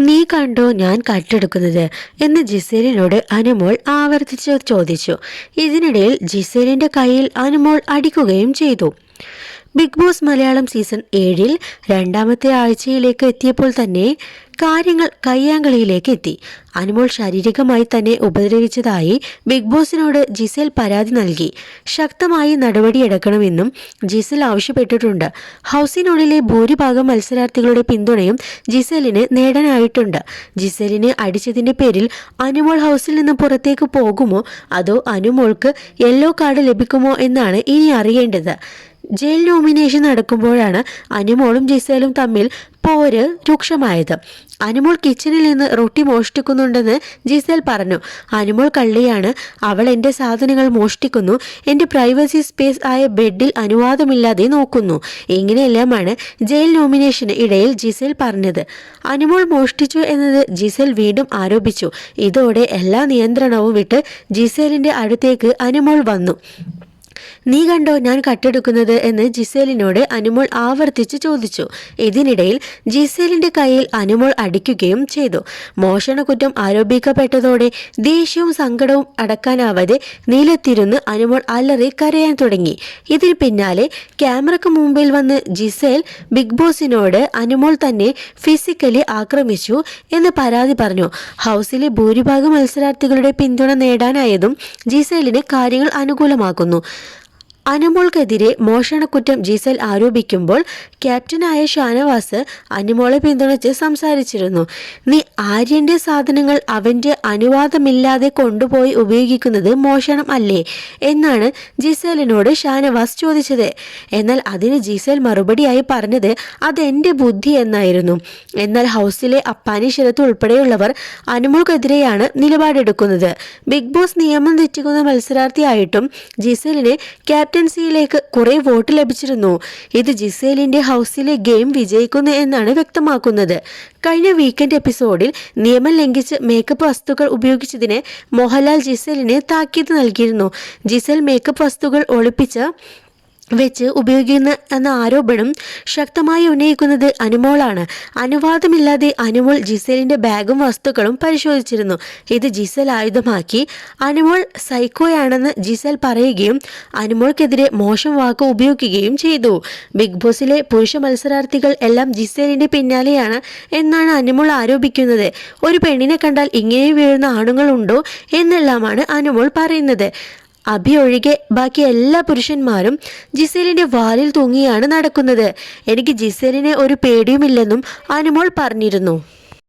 നീ കണ്ടോ ഞാൻ കട്ടെടുക്കുന്നത്? എന്ന് ജിസേലിനോട് അനുമോൾ ആവർത്തിച്ച് ചോദിച്ചു. ഇതിനിടയിൽ ജിസേലിന്റെ കയ്യിൽ അനുമോൾ അടിക്കുകയും ചെയ്തു. ബിഗ് ബോസ് മലയാളം സീസൺ ഏഴിൽ രണ്ടാമത്തെ ആഴ്ചയിലേക്ക് എത്തിയപ്പോൾ തന്നെ കാര്യങ്ങൾ കയ്യാങ്കളിയിലേക്ക് എത്തി. അനുമോൾ ശാരീരികമായി തന്നെ ഉപദ്രവിച്ചതായി ബിഗ് ബോസിനോട് ജിസേൽ പരാതി നൽകി. ശക്തമായി നടപടിയെടുക്കണമെന്നും ജിസൽ ആവശ്യപ്പെട്ടിട്ടുണ്ട്. ഹൗസിനുള്ളിലെ ഭൂരിഭാഗം മത്സരാർത്ഥികളുടെ പിന്തുണയും ജിസേലിന് നേടാനായിട്ടുണ്ട്. ജിസേലിനെ അടിച്ചതിന്റെ പേരിൽ അനുമോൾ ഹൗസിൽ നിന്ന് പുറത്തേക്ക് പോകുമോ? അതോ അനുമോൾക്ക് യെല്ലോ കാർഡ് ലഭിക്കുമോ എന്നാണ് ഇനി അറിയേണ്ടത്. ജയിൽ നോമിനേഷൻ നടക്കുമ്പോഴാണ് അനുമോളും ജിസേലും തമ്മിൽ പോര് രൂക്ഷമായത്. അനുമോൾ കിച്ചണിൽ നിന്ന് റൊട്ടി മോഷ്ടിക്കുന്നുണ്ടെന്ന് ജിസേൽ പറഞ്ഞു. അനുമോൾ കള്ളിയാണ് അവൾ എന്റെ സാധനങ്ങൾ മോഷ്ടിക്കുന്നു എന്റെ പ്രൈവസി സ്പേസ് ആയ ബെഡിൽ അനുവാദമില്ലാതെ നോക്കുന്നു. ഇങ്ങനെയെല്ലാമാണ് ജയിൽ നോമിനേഷന് ഇടയിൽ ജിസേൽ പറഞ്ഞത്. അനുമോൾ മോഷ്ടിച്ചു എന്നത് ജിസേൽ വീണ്ടും ആരോപിച്ചു. ഇതോടെ എല്ലാ നിയന്ത്രണവും വിട്ട് ജിസേലിന്റെ അടുത്തേക്ക് അനുമോൾ വന്നു. നീ കണ്ടോ ഞാൻ കട്ടെടുക്കുന്നത്? എന്ന് ജിസേലിനോട് അനുമോൾ ആവർത്തിച്ച് ചോദിച്ചു. ഇതിനിടയിൽ ജിസേലിന്റെ കയ്യിൽ അനുമോൾ അടിക്കുകയും ചെയ്തു. മോഷണക്കുറ്റം ആരോപിക്കപ്പെട്ടതോടെ ദേഷ്യവും സങ്കടവും അടക്കാനാവാതെ നീലത്തിരുന്ന് അനുമോൾ അലറി കരയാൻ തുടങ്ങി. ഇതിന് പിന്നാലെ ക്യാമറയ്ക്ക് മുമ്പിൽ വന്ന് ജിസേൽ ബിഗ് ബോസിനോട് അനുമോൾ തന്നെ ഫിസിക്കലി ആക്രമിച്ചു എന്ന് പരാതി പറഞ്ഞു. ഹൗസിലെ ഭൂരിഭാഗം മത്സരാർത്ഥികളുടെ പിന്തുണ നേടാനായതും ജിസേലിന് കാര്യങ്ങൾ അനുകൂലമാക്കുന്നു. അനുമോൾക്കെതിരെ മോഷണക്കുറ്റം ജിസൽ ആരോപിക്കുമ്പോൾ ക്യാപ്റ്റനായ ഷാനവാസ് അനുമോളെ പിന്തുണച്ച് സംസാരിച്ചിരുന്നു. നീ ആര്യന്റെ സാധനങ്ങൾ അവന്റെ അനുവാദമില്ലാതെ കൊണ്ടുപോയി ഉപയോഗിക്കുന്നത് മോഷണം അല്ലേ? എന്നാണ് ജിസലിനോട് ഷാനവാസ് ചോദിച്ചത്. എന്നാൽ അതിന് ജിസൽ മറുപടിയായി പറഞ്ഞത് അതെന്റെ ബുദ്ധി എന്നായിരുന്നു. എന്നാൽ ഹൗസിലെ അപ്പാനി ശരത്ത് ഉൾപ്പെടെയുള്ളവർ അനുമോൾക്കെതിരെയാണ് നിലപാടെടുക്കുന്നത്. ബിഗ് ബോസ് നിയമം തെറ്റിക്കുന്ന മത്സരാർത്ഥിയായിട്ടും ജിസലിന് ക്യാപ്റ്റൻസിയിലേക്ക് കുറെ വോട്ട് ലഭിച്ചിരുന്നു. ഇത് ജിസേലിന്റെ ഹൗസിലെ ഗെയിം വിജയിക്കുന്നു എന്നാണ് വ്യക്തമാക്കുന്നത്. കഴിഞ്ഞ വീക്കെൻഡ് എപ്പിസോഡിൽ നിയമം ലംഘിച്ച് മേക്കപ്പ് വസ്തുക്കൾ ഉപയോഗിച്ചതിന് മോഹൻലാൽ ജിസേലിന് താക്കീത് നൽകിയിരുന്നു. ജിസേൽ മേക്കപ്പ് വസ്തുക്കൾ ഒളിപ്പിച്ച് വെച്ച് ഉപയോഗിക്കുന്ന എന്ന ആരോപണം ശക്തമായി ഉന്നയിക്കുന്നത് അനുമോളാണ്. അനുവാദമില്ലാതെ അനുമോൾ ജിസേലിന്റെ ബാഗും വസ്തുക്കളും പരിശോധിച്ചിരുന്നു. ഇത് ജിസൽ ആയുധമാക്കി. അനുമോൾ സൈക്കോയാണെന്ന് ജിസൽ പറയുകയും അനുമോൾക്കെതിരെ മോശം വാക്ക് ഉപയോഗിക്കുകയും ചെയ്തു. ബിഗ് ബോസിലെ പുരുഷ മത്സരാർത്ഥികൾ എല്ലാം ജിസേലിന്റെ പിന്നാലെയാണ് എന്നാണ് അനുമോൾ ആരോപിക്കുന്നത്. ഒരു പെണ്ണിനെ കണ്ടാൽ ഇങ്ങനെ വീഴുന്ന ആണുങ്ങളുണ്ടോ എന്നെല്ലാമാണ് അനുമോൾ പറയുന്നത്. അഭി ഒഴികെ ബാക്കി എല്ലാ പുരുഷന്മാരും ജിസേലിന്റെ വാലിൽ തൂങ്ങിയാണ് നടക്കുന്നത്. എനിക്ക് ജിസേലിനെ ഒരു പേടിയുമില്ലെന്നും അനുമോൾ പറഞ്ഞിരുന്നു.